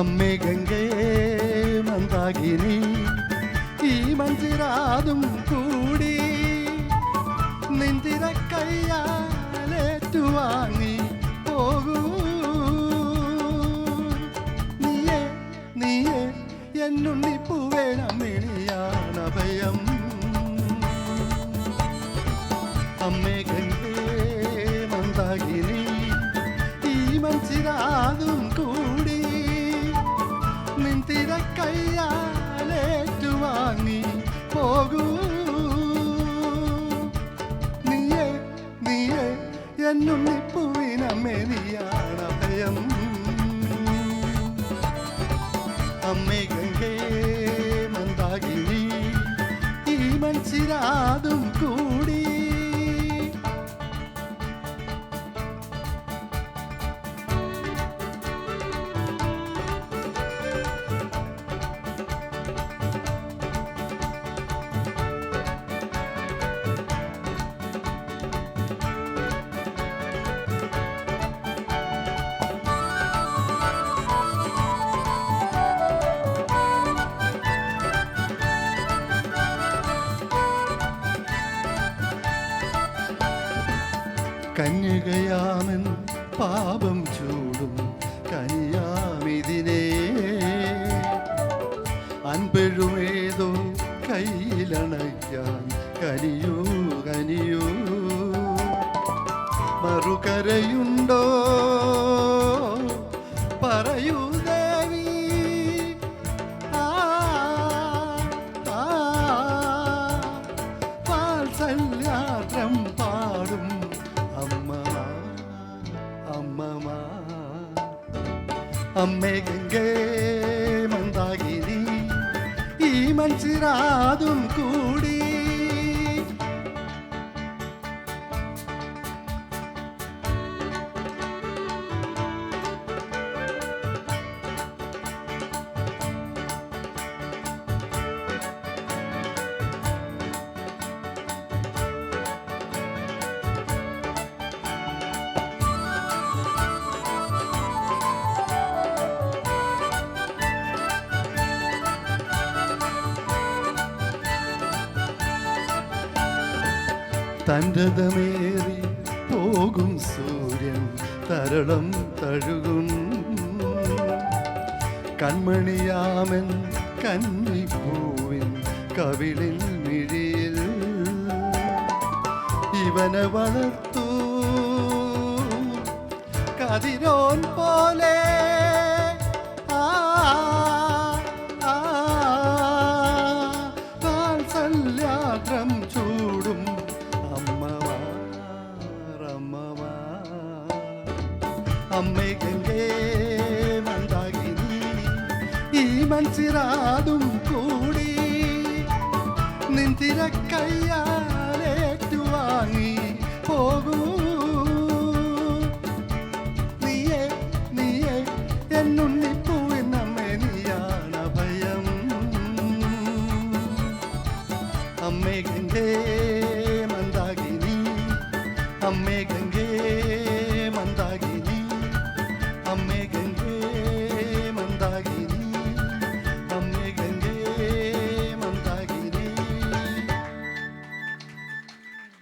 അമ്മേ ഗംഗേ മന്ദാകിനി. ഈ മഞ്ചിരാതും കൂടി നിന്തിര കയ്യാലേറ്റുവാങ്ങി പോകൂ. നീയേ നീയേ എന്നുണ്ണിപ്പൂവേണമിണിയാണ് അഭയം അമ്മേ ഗംഗേ മന്ദാകിനി ഈ മഞ്ചിരാതും കൂടി നിന്തിര കയ്യാലേറ്റുവാങ്ങി പോകൂ. നീയേ നീയേ എന്നുണ്ണിപ്പൂവിനമ്മേ നീയാണ് അമ്മേ ഗംഗേ മന്ദാകിനി ഈ മൻസിരാതും കൂടി കന്യകയാമൻ പാപം ചൂടും കനിയാമിതിനെ. അൻപഴുമേതോ കയ്യിലണയ്ക്കാൻ കനിയൂ കനിയൂ. മറുകരയുണ്ടോ? അമ്മേ മന്ദാകിനി ഈ മൻസിരാതും കൂടി തന്റെതമേറി പോകും സൂര്യൻ തരളം തഴുകും. കൺമണിയാമൻ കന്നിപ്പൂവിൻ കവിളിൽ മിഴിയിൽ ഇവനെ വളർത്തൂ. കതിരോൻ പോലെ അമ്മേ ഗംഗേ മന്ദാകിനി ഈ മൻസിരാതും കൂടി നിന്തിര കയ്യാലേറ്റുവാങ്ങി പോകൂ. നീയേ നീയേ നീയാണ് ഭയം അമ്മേ ഗംഗേ മന്ദാകിനി അമ്മേ ഗംഗേ